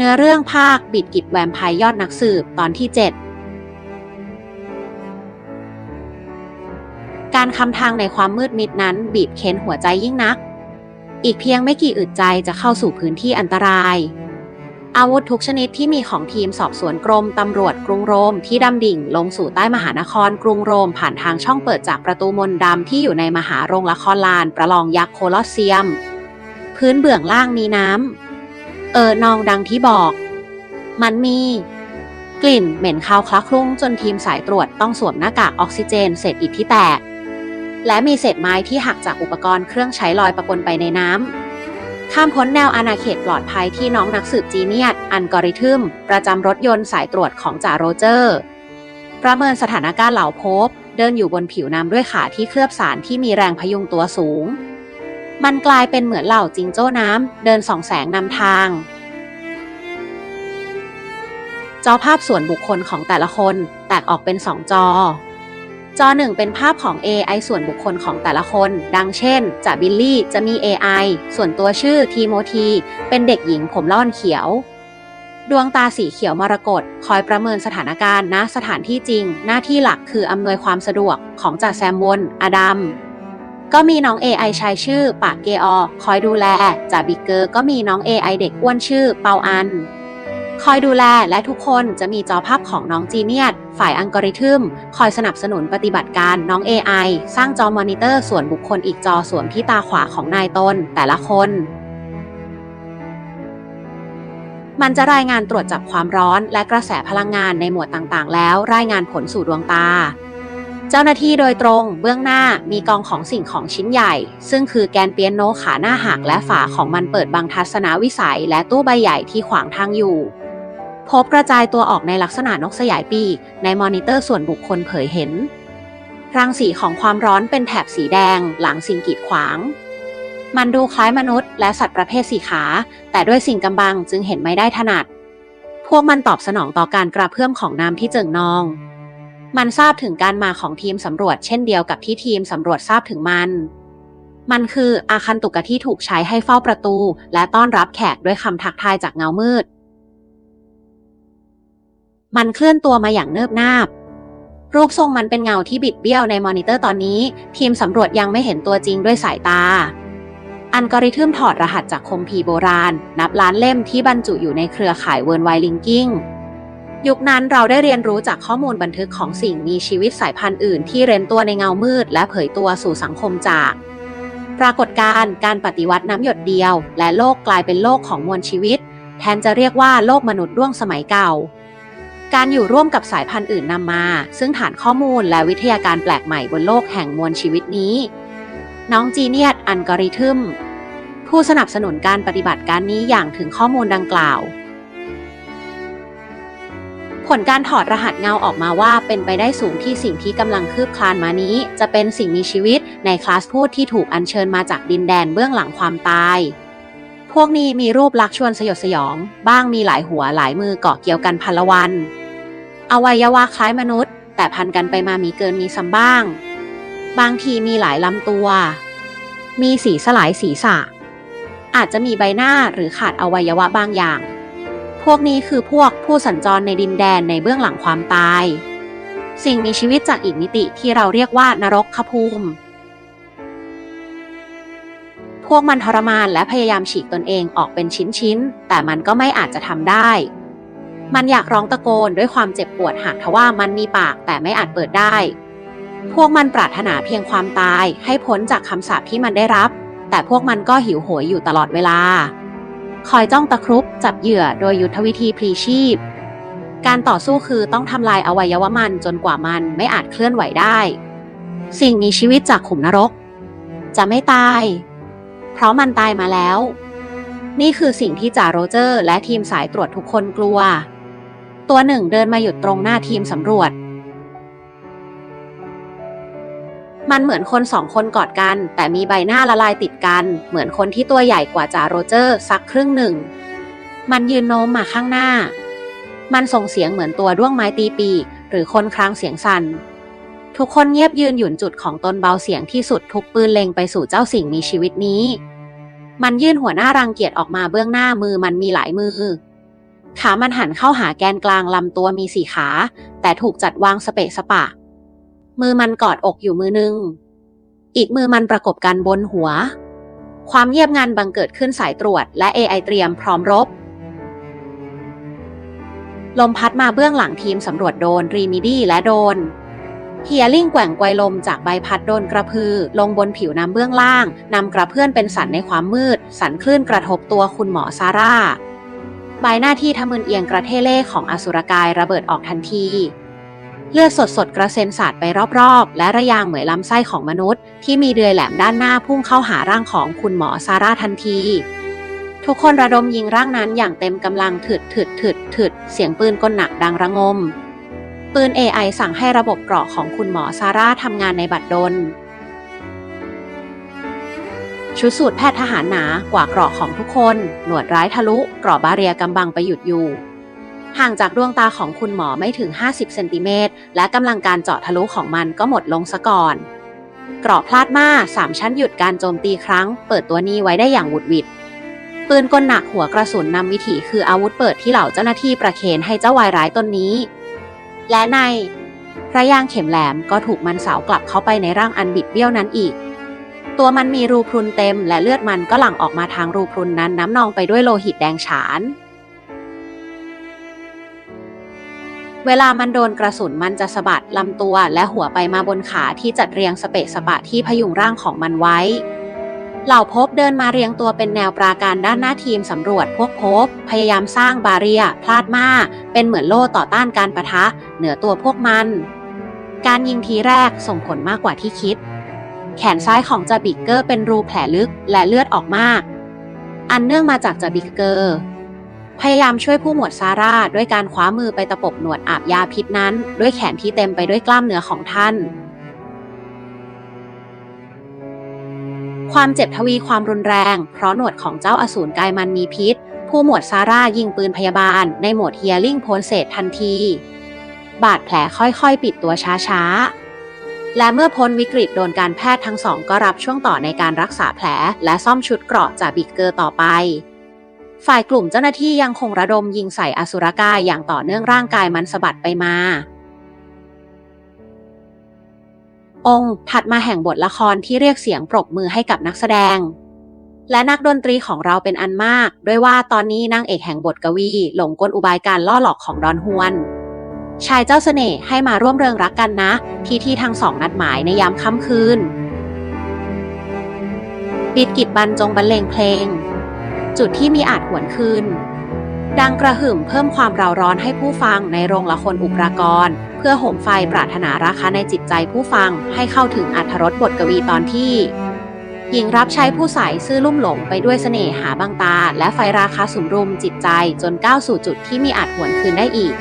เนื้อเรื่องภาคบิดกิจแวมไพร์ยอดนักสืบตอนที่ 7 การคำทางในความมืดมิดนั้นบีบเค้นหัวใจยิ่งนัก อีกเพียงไม่กี่อึดใจจะเข้าสู่พื้นที่อันตราย อาวุธทุกชนิดที่มีของทีมสอบสวนกรมตำรวจกรุงโรมที่ดำดิ่งลงสู่ใต้มหานครกรุงโรมผ่านทางช่องเปิดจากประตูมนดำที่อยู่ในมหาโรงละครลานประลองยักษ์โคลอสเซียม พื้นเบื้องล่างมีน้ำ เออนองดังที่บอก มันมี กลิ่นเหม็นคาวคละคลุ้งจนทีมสายตรวจต้องสวมหน้ากากออกซิเจนเศษอิฐที่แตก และมีเศษไม้ที่หักจากอุปกรณ์เครื่องใช้ลอยประปนไปในน้ำข้ามพ้นแนวอาณาเขตปลอดภัยที่น้องนักสืบจีเนียตอันกอริทึม ประจำรถยนต์สายตรวจของจ่าโรเจอร์ ประเมินสถานการณ์เหล่าพบ เดินอยู่บนผิวน้ำด้วยขาที่เคลือบสารที่มีแรงพยุงตัวสูง มันกลายเป็นเหมือนเหล่าจิงโจ้น้ำเดินส่องแสงนำทาง จอภาพส่วนบุคคลของแต่ละคนแตกออกเป็นสองจอ จอหนึ่งเป็นภาพของ AI ส่วนบุคคลของแต่ละคน ดังเช่นจากบิลลี่จะมี AI ส่วนตัวชื่อทีโมธีเป็นเด็กหญิงผมล่อนเขียว ดวงตาสีเขียวมรกตคอยประเมินสถานการณ์ณสถานที่จริง หน้าที่หลักคืออำนวยความสะดวกของจ่าแซมวนอดัม ก็มีน้อง AI ชายชื่อปากเกออคอยดูแลจ่าบิกเกอร์ก็มีน้อง AI เด็กอ้วนชื่อเปาอัน คอยดูแลและทุกคนจะมีจอภาพของน้องจีเนียตฝ่ายอัลกอริทึม คอยสนับสนุนปฏิบัติการน้อง AI สร้างจอมอนิเตอร์ส่วนบุคคลอีกจอส่วมที่ตาขวาของนายตนแต่ละคนมันจะรายงานตรวจจับความร้อนและกระแสพลังงานในหมวดต่างๆ แล้วรายงานผลสู่ดวงตา เจ้าหน้าที่โดยตรงเบื้องหน้ามีกองของสิ่งของชิ้นใหญ่ ซึ่งคือแกนเปียโนขาหน้าหักและฝาของมันเปิดบังทัศนวิสัย และตู้ใบใหญ่ที่ขวางทางอยู่ พบกระจายตัวออกในลักษณะนกสยายปีก ในมอนิเตอร์ส่วนบุคคลเผยเห็น รังสีของความร้อนเป็นแถบสีแดง หลังสิ่งกีดขวาง มันดูคล้ายมนุษย์ และสัตว์ประเภทสี่ขา แต่ด้วยสิ่งกำบังจึงเห็นไม่ได้ถนัด พวกมันตอบสนองต่อการกระเพื่อมของน้ำที่เจิ่งนอง มันทราบถึงการมาของทีมสำรวจเช่นเดียวกับที่ทีมสำรวจทราบถึงมัน มันคืออาคันตุกะที่ถูกใช้ให้เฝ้าประตู และต้อนรับแขกด้วยคำทักทายจากเงามืด มันเคลื่อนตัวมาอย่างเนิบนาบ รูปทรงมันเป็นเงาที่บิดเบี้ยวในมอนิเตอร์ตอนนี้ ทีมสำรวจยังไม่เห็นตัวจริงด้วยสายตา อัลกอริทึมถอดรหัสจากคมพีโบราณ นับล้านเล่มที่บรรจุอยู่ในเครือข่ายเวิร์นไวลิงกิ้ง ยุคนั้นเราได้เรียนรู้จากข้อมูลบันทึกของสิ่งมีชีวิตสายพันธุ์อื่นที่เร้นตัวในเงามืด และเผยตัวสู่สังคมจาก ปรากฏการณ์การปฏิวัติน้ำหยดเดียว และโลกกลายเป็นโลกของมวลชีวิต แทนจะเรียกว่าโลกมนุษย์ร่วงสมัยเก่า การอยู่ร่วมกับสายพันธุ์อื่นนำมา ซึ่งฐานข้อมูลและวิทยาการแปลกใหม่บนโลกแห่งมวลชีวิตนี้ น้องจีเนียตอัลกอริทึมผู้สนับสนุนการปฏิบัติการนี้อย่างถึงข้อมูลดังกล่าว ผลการถอดรหัสเงาออกมาว่าเป็นไปได้สูงที่สิ่งที่กำลังคืบคลานมานี้ จะเป็นสิ่งมีชีวิตในคลาสพูดที่ถูกอัญเชิญมาจากดินแดนเบื้องหลังความตาย พวกนี้มีรูปลักษณ์ชวนสยดสยอง บ้างมีหลายหัวหลายมือเกาะเกี่ยวกันพันละวัน อวัยวะคล้ายมนุษย์ แต่พันกันไปมามีเกินมีซ้ำบ้าง บางทีมีหลายลำตัว มีสีสลายศีรษะอาจจะมีใบหน้าหรือขาดอวัยวะบางอย่าง พวกนี้คือพวกผู้สัญจรในดินแดนในเบื้องหลังความตาย สิ่งมีชีวิตจากอีกมิติที่เราเรียกว่านรกขภูมิ พวกมันทรมานและพยายามฉีกตนเองออกเป็นชิ้นๆ แต่มันก็ไม่อาจจะทำได้ มันอยากร้องตะโกนด้วยความเจ็บปวดหากทว่ามันมีปากแต่ไม่อาจเปิดได้ พวกมันปรารถนาเพียงความตายให้พ้นจากคำสาปที่มันได้รับ แต่พวกมันก็หิวโหยอยู่ตลอดเวลา คอยจ้องตะครุบจับเหยื่อโดยยุทธวิธีพลีชีพ การต่อสู้คือต้องทำลายอวัยวะมันจนกว่ามันไม่อาจเคลื่อนไหวได้ สิ่งมีชีวิตจากขุมนรก จะไม่ตาย เพราะมันตายมาแล้ว นี่คือสิ่งที่จ่าโรเจอร์และทีมสายตรวจทุกคนกลัว ตัวหนึ่งเดินมาหยุดตรงหน้าทีมสำรวจ มันเหมือนคนสองคนกอดกัน แต่มีใบหน้าละลายติดกัน เหมือนคนที่ตัวใหญ่กว่าจ่าโรเจอร์สักครึ่งหนึ่ง มันยืนโน้มมาข้างหน้า มันส่งเสียงเหมือนตัวด้วงไม้ตีปีกหรือคนครางเสียงสั่นทุกคนเงียบยืนหยุ่นจุดของตนเบาเสียงที่สุดทุกปืนเล็งไปสู่เจ้าสิ่งมีชีวิตนี้ มันยื่นหัวหน้ารังเกียจออกมาเบื้องหน้ามือมันมีหลายมือ ขามันหันเข้าหาแกนกลางลำตัวมีสี่ขา แต่ถูกจัดวางสเปะสปะ มือมันกอดอกอยู่มือนึง อีกมือมันประกบกันบนหัว ความเงียบงันบังเกิดขึ้นสายตรวจและ AI เตรียมพร้อมรบ ลมพัดมาเบื้องหลังทีมสำรวจโดนรีมิดี้และโดนเฮียลิ่งแกว่งไกวลมจากใบพัดโดนกระพือ ลงบนผิวน้ำเบื้องล่าง นำกระเพื่อนเป็นสันในความมืด สันคลื่นกระทบตัวคุณหมอซาร่า ใบหน้าที่ทะมึนเอียงกระเทเล่ของอสุรกายระเบิดออกทันที เลือดสดๆ กระเซ็นสาดไปรอบๆ และระยางเหมือนลำไส้ของมนุษย์ ที่มีเดือยแหลมด้านหน้าพุ่งเข้าหาร่างของคุณหมอซาร่าทันที ทุกคนระดมยิงร่างนั้นอย่างเต็มกำลังถึดถึดถึดถึดเสียงปืนกลหนักดังระงม ปืน AI สั่งให้ระบบเกราะของคุณหมอซาร่าทำงานในบัตรดลชุดสูตรแพทย์ทหารหนากว่าเกราะของทุกคน หนวดร้ายทะลุเกราะบาเรียกำบังไปหยุดอยู่ ห่างจากดวงตาของคุณหมอไม่ถึง 50 เซนติเมตร และกำลังการเจาะทะลุของมันก็หมดลงซะก่อน เกราะพลาดมาสามชั้นหยุดการโจมตีครั้ง เปิดตัวนี้ไว้ได้อย่างหวุดหวิด ปืนกลหนักหัวกระสุนนำวิถีคืออาวุธเปิดที่เหล่าเจ้าหน้าที่ประเคนให้เจ้าวายร้ายตนนี้ และในระยางเข็มแหลมก็ถูกมันเสาวกลับเข้าไปในร่างอันบิดเบี้ยวนั้นอีก ตัวมันมีรูพรุนเต็มและเลือดมันก็หลั่งออกมาทางรูพรุนนั้นน้ำนองไปด้วยโลหิตแดงฉาน เวลามันโดนกระสุนมันจะสะบัดลำตัวและหัวไปมาบนขาที่จัดเรียงสเปะสปะที่พยุงร่างของมันไว้ เหล่าพบเดินมาเรียงตัวเป็นแนวปราการด้านหน้าทีมสำรวจพวกพบ พยายามสร้างบาเรียพลาดมาเป็นเหมือนโล่ต่อต้านการประทะ เหนือตัวพวกมัน การยิงทีแรกส่งผลมากกว่าที่คิด แขนซ้ายของจาบิกเกอร์เป็นรูแผลลึกและเลือดออกมาก อันเนื่องมาจากจาบิกเกอร์ พยายามช่วยผู้หมวดซาร่าด้วยการคว้ามือไปตะปบหนวดอาบยาพิษนั้น ด้วยแขนที่เต็มไปด้วยกล้ามเนื้อของท่าน ความเจ็บทวีความรุนแรง เพราะหนวดของเจ้าอสูรกายมันมีพิษ ผู้หมวดซาร่ายิงปืนพยาบาล ในโหมดเฮียลิ่งโพลเซตทันที บาดแผลค่อยๆ ปิดตัวช้าๆและเมื่อพ้นวิกฤตโดนการแพทย์ทั้งสองก็รับช่วงต่อในการรักษาแผล และซ่อมชุดเกราะจากบิกเกอร์ต่อไป ฝ่ายกลุ่มเจ้าหน้าที่ยังคงระดมยิงใส่อสุรกายอย่างต่อเนื่องร่างกายมันสะบัดไปมา องค์ถัดมาแห่งบทละครที่เรียกเสียงปรบมือให้กับนักแสดง และนักดนตรีของเราเป็นอันมาก ด้วยว่าตอนนี้นางเอกแห่งบทกวี หลงกลอุบายการล่อหลอกของดอนฮวน ชายเจ้าเสน่ห์ให้มาร่วมเริงรักกันนะ ที่ที่ทั้งสองนัดหมายในยามค่ำคืนปิดกิจบรรจงบรรเลงเพลง จุดที่มีอาจหวนคืนดังกระหึ่มเพิ่มความเร่าร้อนให้ผู้ฟังในโรงละครอุปรากร เพื่อห่มไฟปรารถนาราคาในจิตใจผู้ฟังให้เข้าถึงอัธรสบทกวีตอนที่ หญิงรับใช้ผู้ใสซื่อลุ่มหลงไปด้วยเสน่หาบางตา และไฟราคาสุมรุมจิตใจจนก้าวสู่จุดที่มีอาจหวนคืนได้อีก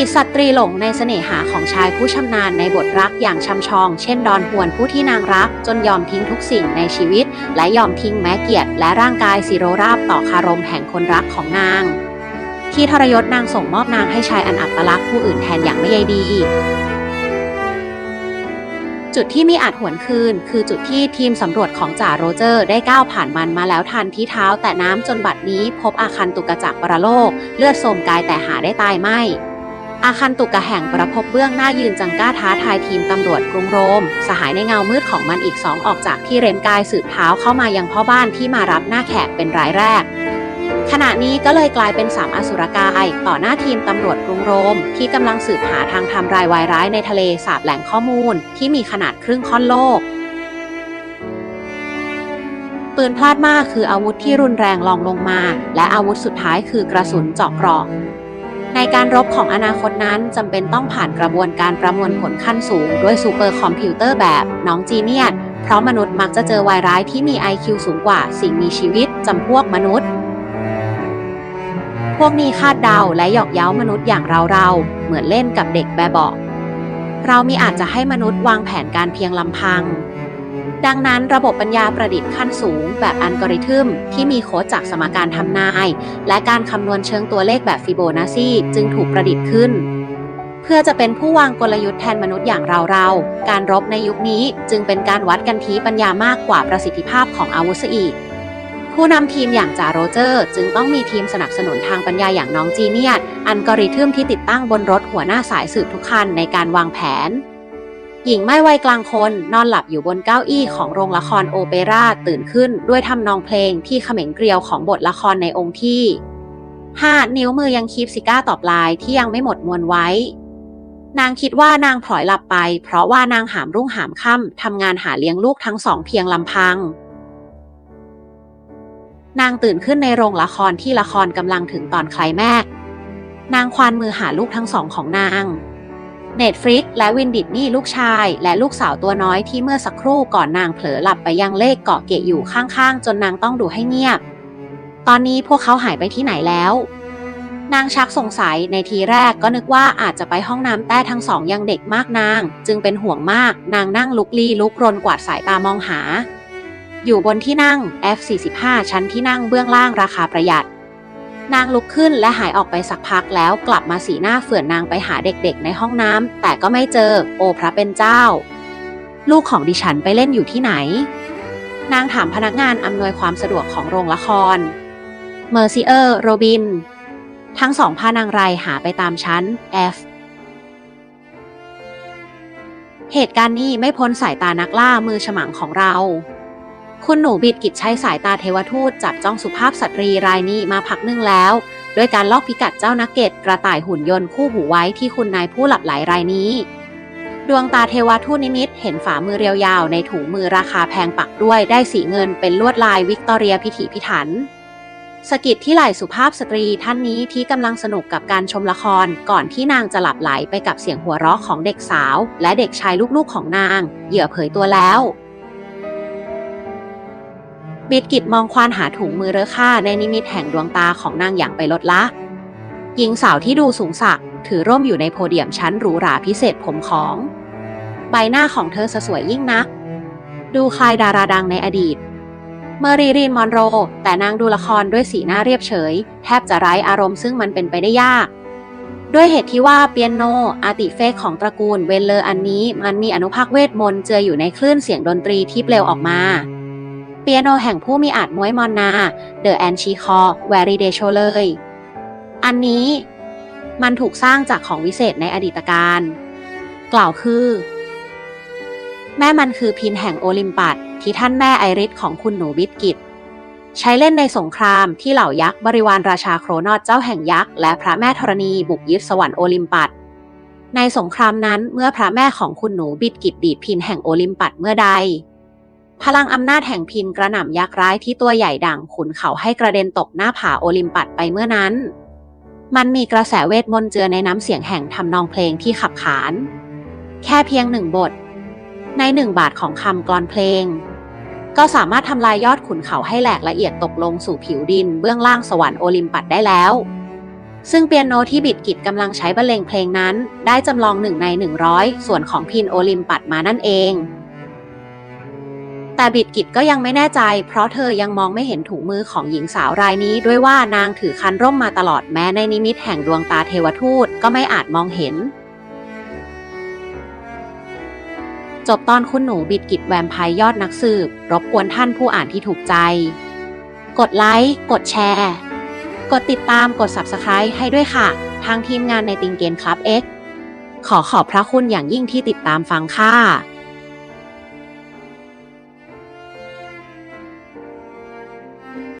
อิสตรีหลงในเสน่หาของชายผู้ชำนาญในบทรักอย่างชำชอง เช่นดอนหวนผู้ที่นางรัก จนยอมทิ้งทุกสิ่งในชีวิต และยอมทิ้งแม้เกียรติและร่างกายสิโรราบต่อคารมแห่งคนรักของนาง ที่ทรยศนางส่งมอบนางให้ชายอันอัปลักษณ์ผู้อื่นแทนอย่างไม่ใยดีอีกจุดที่มีอาจหวนคืน คือจุดที่ทีมสำรวจของจ่าโรเจอร์ได้ก้าวผ่านมันมาแล้วทันที่เท้าแต่น้ำจนบัดนี้พบอาคันตุกจักรปรโลก เลือดโสมกายแต่หาได้ตายไม่ อาคันตุกะแห่งประพบเบื้องหน้ายืนจังก้าท้าทายทีมตำรวจกรุงโรม สหายในเงามืดของมันอีกสองออกจากที่เรนกายสืบเท้าเข้ามายังพ่อบ้านที่มารับหน้าแขกเป็นรายแรก ขณะนี้ก็เลยกลายเป็นสามอสุรกาย ต่อหน้าทีมตำรวจกรุงโรม ที่กำลังสืบหาทางทำรายวายร้ายในทะเลสาบแหล่งข้อมูล ที่มีขนาดครึ่งค่อนโลกปืนพลาดมากคืออาวุธที่รุนแรงลองลงมา และอาวุธสุดท้ายคือกระสุนเจาะเกราะ ในการรบของอนาคตนั้นจำเป็นต้องผ่านกระบวนการประมวลผลขั้นสูง ด้วยซูเปอร์คอมพิวเตอร์แบบน้องจีเนียสเพราะมนุษย์มักจะเจอวายร้ายที่มี IQ สูงกว่าสิ่งมีชีวิตจำพวกมนุษย์ พวกนี้คาดเดาและหยอกเย้ามนุษย์อย่างเราๆเหมือนเล่นกับเด็กแบบเบาเรามีอาจจะให้มนุษย์วางแผนการเพียงลำพัง ดังนั้นระบบปัญญาประดิษฐ์ขั้นสูงแบบอัลกอริทึมที่มีโค้ดจากสมการทำนาย และการคำนวณเชิงตัวเลขแบบฟิโบนัชชีจึงถูกประดิษฐ์ขึ้น เพื่อจะเป็นผู้วางกลยุทธ์แทนมนุษย์อย่างเราๆ การรบในยุคนี้จึงเป็นการวัดกันทีปัญญามากกว่าประสิทธิภาพของอาวุธอีกผผู้นำทีมอย่างจาโรเจอร์ จึงต้องมีทีมสนับสนุนทางปัญญาอย่างน้องจีเนียตอัลกอริทึมที่ติดตั้งบนรถหัวหน้าสายสืบทุกคันในการวางแผน หญิงไม่วัยกลางคน นอนหลับอยู่บนเก้าอี้ของโรงละครโอเปร่าตื่นขึ้นด้วยทำนองเพลงที่เขม็งเกลียวของบทละครในองค์ที่ 5. นิ้วมือยังคีบซิก้าตอบลายที่ยังไม่หมดมวลไว้ นางคิดว่านางพลอยหลับไป เพราะว่านางหามรุ่งหามค่ำทำงานหาเลี้ยงลูกทั้งสองเพียงลำพัง นางตื่นขึ้นในโรงละครที่ละครกำลังถึงตอนคลแม็กนางควานมือหาลูกทั้งสองของนาง เนตฟริกและวินดิดนี่ลูกชาย และลูกสาวตัวน้อยที่เมื่อสักครู่ก่อนนางเผลอหลับไปยังเลขเกาะเกะอยู่ข้างๆ จนนางต้องดูให้เงียบ ตอนนี้พวกเขาหายไปที่ไหนแล้ว นางชักสงสัยในทีแรกก็นึกว่าอาจจะไปห้องน้ำแต่ทั้งสองยังเด็กมากนาง จึงเป็นห่วงมาก นางนั่งลุกลี้ลุกรนกวาดสายตามองหา อยู่บนที่นั่ง F45 ชั้นที่นั่งเบื้องล่างราคาประหยัด นางลุกขึ้นและหายออกไปสักพักแล้วกลับมาสีหน้าเฝื่อนนางไปหาเด็กๆ ในห้องน้ำแต่ก็ไม่เจอ โอพระเป็นเจ้า ลูกของดิฉันไปเล่นอยู่ที่ไหน นางถามพนักงานอำนวยความสะดวกของโรงละคร เมอร์ซิเออร์ โรบิน ทั้งสองพานางไรหาไปตามชั้น F เหตุการณ์นี้ไม่พ้นสายตานักล่ามือฉมังของเรา คุณหนูบิดกิจใช้สายตาเทวทูตจับจ้องสุภาพสตรีรายนี้มาพักนึงแล้วด้วยการลอกพิกัดเจ้านักเก็ตกระต่ายหุ่นยนต์คู่หูไว้ที่คุณนายผู้หลับไหลรายนี้ ดวงตาเทวทูตนิมิตเห็นฝ่ามือเรียวยาวในถุงมือราคาแพงปักด้วยได้สีเงินเป็นลวดลายวิกตอเรียพิถีพิถันสกิดที่ไหล่สุภาพสตรีท่านนี้ที่กำลังสนุกกับการชมละครก่อนที่นางจะหลับไหลไปกับเสียงหัวเราะของเด็กสาว และเด็กชายลูกๆของนาง เหยื่อเผยตัวแล้ว บิดกิดมองควานหาถุงมือเรอค่าในนิมิตแห่งดวงตาของนางอย่างไปลดละ หญิงสาวที่ดูสูงสักถือร่มอยู่ในโพเดียมชั้นหรูหราพิเศษผมของ ใบหน้าของเธอสสวยยิ่งนัก ดูคล้ายดาราดังในอดีต เมอรีรีนมอนโร แต่นางดูละครด้วยสีหน้าเรียบเฉย แทบจะไร้อารมณ์ซึ่งมันเป็นไปได้ยาก ด้วยเหตุที่ว่าเปียโน อาติเฟกของตระกูลเวนเลอร์อันนี้ มันมีอนุภาคเวทมนต์เจืออยู่ในคลื่นเสียงดนตรีที่เปลวออกมา ปียโนแห่งผู้มีอาจมวยมอนนา เดอะแอนชีคอแวรีเดโชเลย อันนี้มันถูกสร้างจากของวิเศษในอดีตการ กล่าวคือ แม่มันคือพินแห่งโอลิมปัสที่ท่านแม่ไอริสของคุณหนูบิดกิตใช้เล่นในสงครามที่เหล่ายักษ์บริวารราชาโครนอดเจ้าแห่งยักษ์และพระแม่ธรณีบุกยึดสวรรค์โอลิมปัสในสงครามนั้นเมื่อพระแม่ของคุณหนูบิดกิตดีดพินแห่งโอลิมปัสเมื่อใด พลังอำนาจแห่งพินกระหน่ำยักษ์ร้ายที่ตัวใหญ่ดังขุนเขาให้กระเด็นตกหน้าผาโอลิมปัสไปเมื่อนั้น มันมีกระแสเวทมนต์เจือในน้ำเสียงแห่งทำนองเพลงที่ขับขาน แค่เพียงหนึ่งบท ในหนึ่งบาทของคำกลอนเพลง ก็สามารถทำลายยอดขุนเขาให้แหลกละเอียดตกลงสู่ผิวดินเบื้องล่างสวรรค์โอลิมปัสได้แล้ว ซึ่งเปียโนที่บิดกิจกำลังใช้บรรเลงเพลงนั้น ได้จำลองหนึ่งใน100ส่วนของพินโอลิมปัสมานั่นเอง แต่บิดกิจก็ยังไม่แน่ใจ เพราะเธอยังมองไม่เห็นถุงมือของหญิงสาวรายนี้ ด้วยว่านางถือคันร่มมาตลอดแม้ในนิมิตแห่งดวงตาเทวทูตก็ไม่อาจมองเห็น จบตอนคุณหนูบิดกิจแวมไพร์ยอดนักสืบ รบกวนท่านผู้อ่านที่ถูกใจ กดไลค์กดแชร์ กดติดตามกด Subscribe ให้ด้วยค่ะ ทางทีมงานในติงเกนคลับ X ขอขอบพระคุณอย่างยิ่งที่ติดตามฟังค่ะ